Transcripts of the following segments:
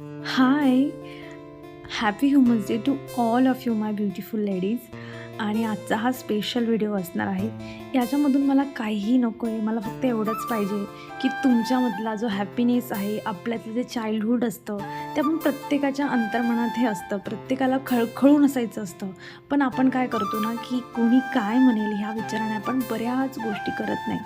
Hi, happy Human's Day to all of you, my beautiful ladies. आणि आजचा हा special video असणार आहे. याच्यामधून मला काहीही नको आहे मला फक्त एवढंच पाहिजे की तुमच्यामधला जो हॅपीनेस आहे आपल्यातलं जे चाइल्डहूड असतं ते आपण प्रत्येकाच्या अंतर्मनात हे असतं. प्रत्येकाला खळखळून असायचं असतं. पण आपण काय करतो ना की कोणी काय म्हणेल ह्या विचाराने आपण बऱ्याच गोष्टी करत नाही.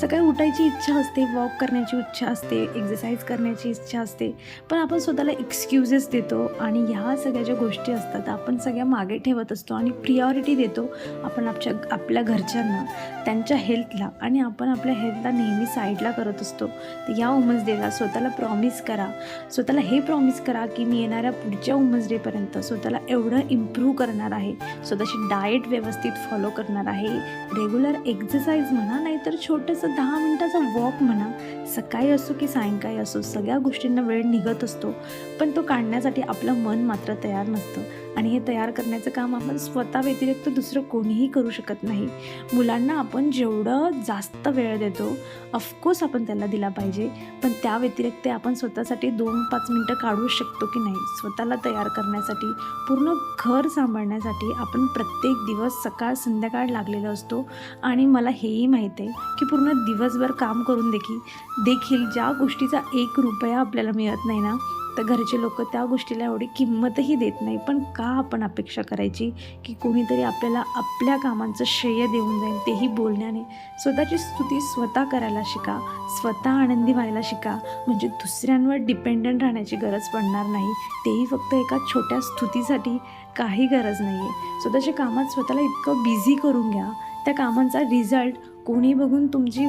सकाळी उठायची इच्छा असते वॉक करण्याची इच्छा असते एक्झरसाईज करण्याची इच्छा असते. पण आपण स्वतःला एक्सक्युजेस देतो आणि ह्या सगळ्या ज्या गोष्टी असतात आपण सगळ्या मागे ठेवत असतो आणि प्रियॉरिटी देतो आपण आपल्या आपल्या घरच्यांना त्यांच्या हेल्थला आणि आपण आपल्या हेल्थला नेहमी साईडला करत असतो. तर या वुमन्स डेला स्वतःला प्रॉमिस करा. स्वतःला हे प्रॉमिस करा की मी येणाऱ्या पुढच्या वुमन्स डेपर्यंत स्वतःला एवढं इम्प्रूव्ह करणार आहे. स्वतःची डाएट व्यवस्थित फॉलो करणार आहे. रेग्युलर एक्झरसाईज म्हणा नाहीतर छोटंसं दहा मिनटाचा वॉक म्हणा. सकाळी असो की सायंकाळी असो सगळ्या गोष्टींना वेळ निघत असतो. पण तो काढण्यासाठी आपलं मन मात्र तयार नसतं. आणि हे तयार करण्याचं काम आपण स्वतः व्यतिरिक्त तर दुसरं कोणीही करू शकत नाही. मुलांना आपण जेवढं जास्त वेळ देतो ऑफकोर्स आपण त्याला दिला पाहिजे. पण त्या व्यतिरिक्त आपण स्वतःसाठी दोन पाच मिनटं काढू शकतो की नाही? स्वतःला तयार करण्यासाठी पूर्ण घर सांभाळण्यासाठी आपण प्रत्येक दिवस सकाळ संध्याकाळ लागलेलो असतो. आणि मला हेही माहीत आहे की पूर्ण दिवसभर काम करून देखील देखील ज्या गोष्टीचा एक रुपया आपल्याला मिळत नाही ना तर घरचे लोक त्या गोष्टीला एवढी किंमतही देत नाही. पण का आपण अपेक्षा करायची की कोणीतरी आपल्याला आपल्या कामांचं श्रेय देऊन जाईल तेही बोलण्याने? स्वतःची स्तुती स्वतः करायला शिका. स्वतः आनंदी व्हायला शिका. म्हणजे दुसऱ्यांवर डिपेंडंट राहण्याची गरज पडणार नाही. तेही फक्त एका छोट्या स्तुतीसाठी काही गरज नाही आहे स्वतःच्या कामात स्वतःला इतकं बिझी करून घ्या. त्या कामांचा रिझल्ट कोणी बघून तुमची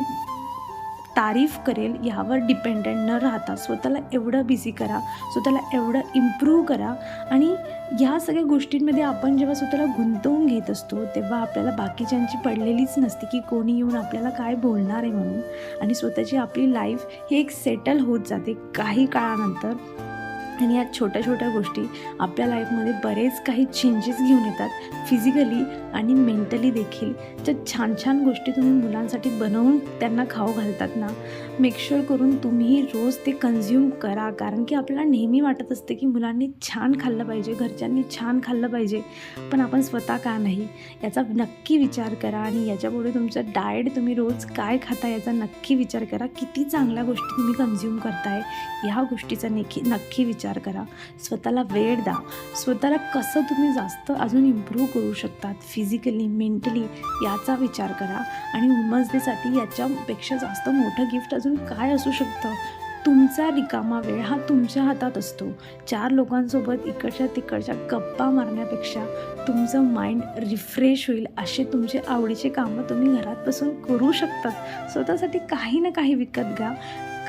तारीफ करेल यावर डिपेंडंट न राहता. स्वतःला एवढं बिझी करा स्वतःला एवढं इम्प्रूव्ह करा आणि ह्या सगळ्या गोष्टींमध्ये आपण जेव्हा स्वतःला गुंतवून घेत असतो तेव्हा आपल्याला बाकीच्यांची पडलेलीच नसते की कोणी येऊन आपल्याला काय बोलणार आहे म्हणून. आणि स्वतःची आपली लाईफ ही एक सेटल होत जाते काही काळानंतर. आणि या छोट्या छोट्या गोष्टी आपल्या लाईफमध्ये बरेच काही चेंजेस घेऊन येतात फिजिकली आणि मेंटली देखील. ज्या छान छान गोष्टी तुम्ही मुलांसाठी बनवून त्यांना खाऊ घालतात ना मेकशुअर करून तुम्ही रोज ते कन्झ्युम करा. कारण की आपल्याला नेहमी वाटत असते की मुलांनी छान खाल्लं पाहिजे घरच्यांनी छान खाल्लं पाहिजे. पण आपण स्वतः का नाही? याचा नक्की विचार करा आणि याच्यापुढे तुमचं डाएट तुम्ही रोज काय खाता याचा नक्की विचार करा. किती चांगल्या गोष्टी तुम्ही कन्झ्युम करताय ह्या गोष्टीचा नक्की नक्की विचार करा. स्वतःला वेळ द्या. स्वतःला कसं तुम्ही जास्त अजून इम्प्रूव्ह करू शकतात? फिजिकली मेंटली याचा विचार करा. आणि वुमन्स डेसाठी याच्यापेक्षा जास्त मोठं गिफ्ट अजून काय असू शकतं? तुमचा रिकामा वेळ हा तुमच्या हातात असतो. चार लोकांसोबत इकडच्या तिकडच्या गप्पा मारण्यापेक्षा तुमचं माइंड रिफ्रेश होईल असे तुमचे आवडीचे कामं तुम्ही घरात बसून करू शकतात. स्वतःसाठी काही ना काही विकत घ्या.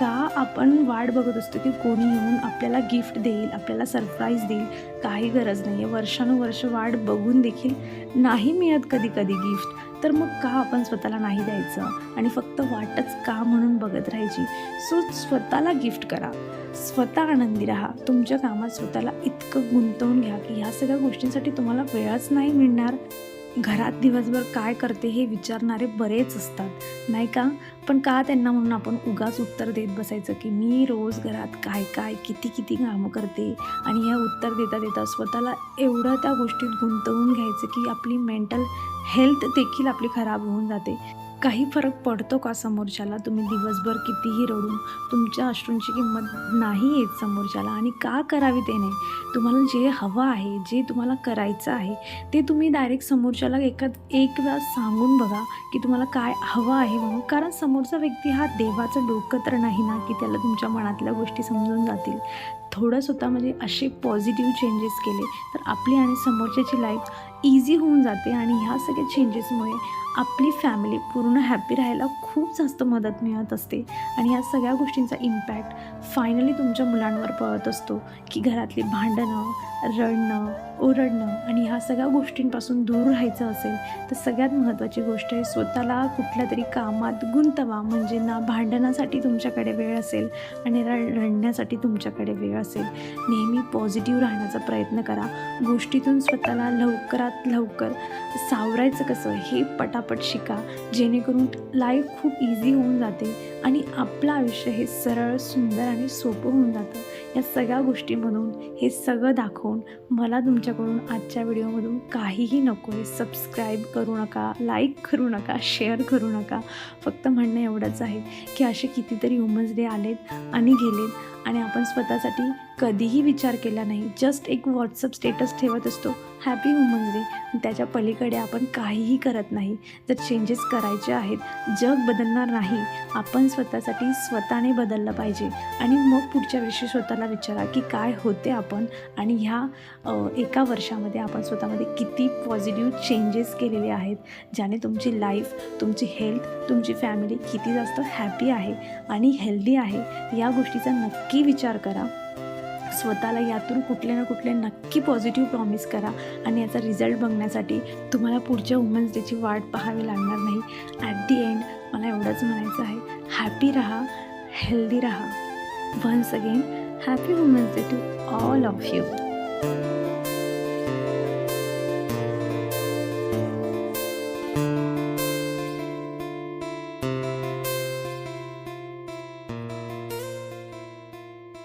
का आपण वाट बघत असतो की कोणी येऊन आपल्याला गिफ्ट देईल आपल्याला सरप्राईज देईल? काही गरज नाही आहे वर्षानुवर्ष वाट बघून देखील नाही मिळत कधी कधी गिफ्ट तर मग का आपण स्वतःला नाही द्यायचं? आणि फक्त वाटच का म्हणून बघत राहायची? सो स्वतःला गिफ्ट करा. स्वतः आनंदी राहा. तुमच्या कामात स्वतःला इतकं गुंतवून घ्या की ह्या सगळ्या गोष्टींसाठी तुम्हाला वेळच नाही मिळणार. घरात दिवसभर काय करते हे विचारणारे बरेच असतात नाही का? पण का त्यांना म्हणून आपण उगाच उत्तर देत बसायचं की मी रोज घरात काय काय किती किती कामं करते? आणि ह्या उत्तर देता देता स्वतःला एवढं त्या गोष्टीत गुंतवून घ्यायचं की आपली मेंटल हेल्थ देखील आपली खराब होऊन जाते. काही फरक पडतो का समोरच्याला? तुम्ही दिवसभर कितीही रडून तुमच्या अश्रूंची किंमत नाही येत समोरच्याला. आणि का करावी ते नाही? तुम्हाला जे हवं आहे जे तुम्हाला करायचं आहे ते तुम्ही डायरेक्ट समोरच्याला एका एक वेळा सांगून बघा की तुम्हाला काय हवं आहे म्हणून. कारण समोरचा व्यक्ती हा देवाचं डोकं तर नाही ना की त्याला तुमच्या मनातल्या गोष्टी समजून जातील. थोडं स्वतः म्हणजे असे पॉझिटिव्ह चेंजेस केले तर आपली आणि समोरच्याची लाईफ इझी होऊन जाते आणि ह्या सगळ्या चेंजेसमुळे आपली फॅमिली पूर्ण हॅपी राहायला खूप जास्त मदत मिळत असते. आणि या सगळ्या गोष्टींचा इम्पॅक्ट फायनली तुमच्या मुलांवर पळत असतो की घरातली भांडणं रडणं ओरडणं आणि ह्या सगळ्या गोष्टींपासून दूर राहायचं असेल तर सगळ्यात महत्त्वाची गोष्ट आहे स्वतःला कुठल्या तरी कामात गुंतवा. म्हणजे ना भांडणासाठी तुमच्याकडे वेळ असेल आणि रड रडण्यासाठी तुमच्याकडे वेळ असेल. नेहमी पॉझिटिव्ह राहण्याचा प्रयत्न करा. गोष्टीतून स्वतःला लवकरात लवकर सावरायचं कसं? हे पटापट शिका. जेणेकरून लाईफ खूप इझी होऊन जाते आणि आपलं आयुष्य हे सरळ सुंदर आणि सोपं होऊन जातं. या सगळ्या गोष्टीमधून हे सगळं दाखवून मला तुमच्याकडून आजच्या व्हिडिओमधून काहीही नको आहे सबस्क्राईब करू नका लाईक करू नका शेअर करू नका. फक्त म्हणणं एवढंच आहे की असे कितीतरी वुमन्स डे आलेत आणि गेलेत. आणि आपण स्वतःसाठी कधीही विचार केला नाही. जस्ट एक व्हॉट्सअप स्टेटस ठेवत असतो. हॅपी वुमन्स डे त्याच्या पलीकडे आपण काहीही करत नाही. जर चेंजेस करायचे आहेत जग बदलणार नाही. आपण स्वतःसाठी स्वतःने बदललं पाहिजे. आणि मग पुढच्या वर्षी स्वतःला विचारा की काय होते आपण आणि ह्या एका वर्षामध्ये आपण स्वतःमध्ये किती पॉझिटिव्ह चेंजेस केलेले आहेत ज्याने तुमची लाईफ तुमची हेल्थ तुमची फॅमिली किती जास्त हॅपी आहे आणि हेल्दी आहे. या गोष्टीचा नक्की विचार करा. स्वतःला यातून कुठले ना कुठले नक्की पॉझिटिव्ह प्रॉमिस करा आणि याचा रिझल्ट बघण्यासाठी तुम्हाला पुढच्या वुमन्स डेची वाट पाहावी लागणार नाही. ॲट दी एंड मला एवढंच म्हणायचं आहे. हॅपी राहा हेल्दी राहा. Once again happy women's day to all of you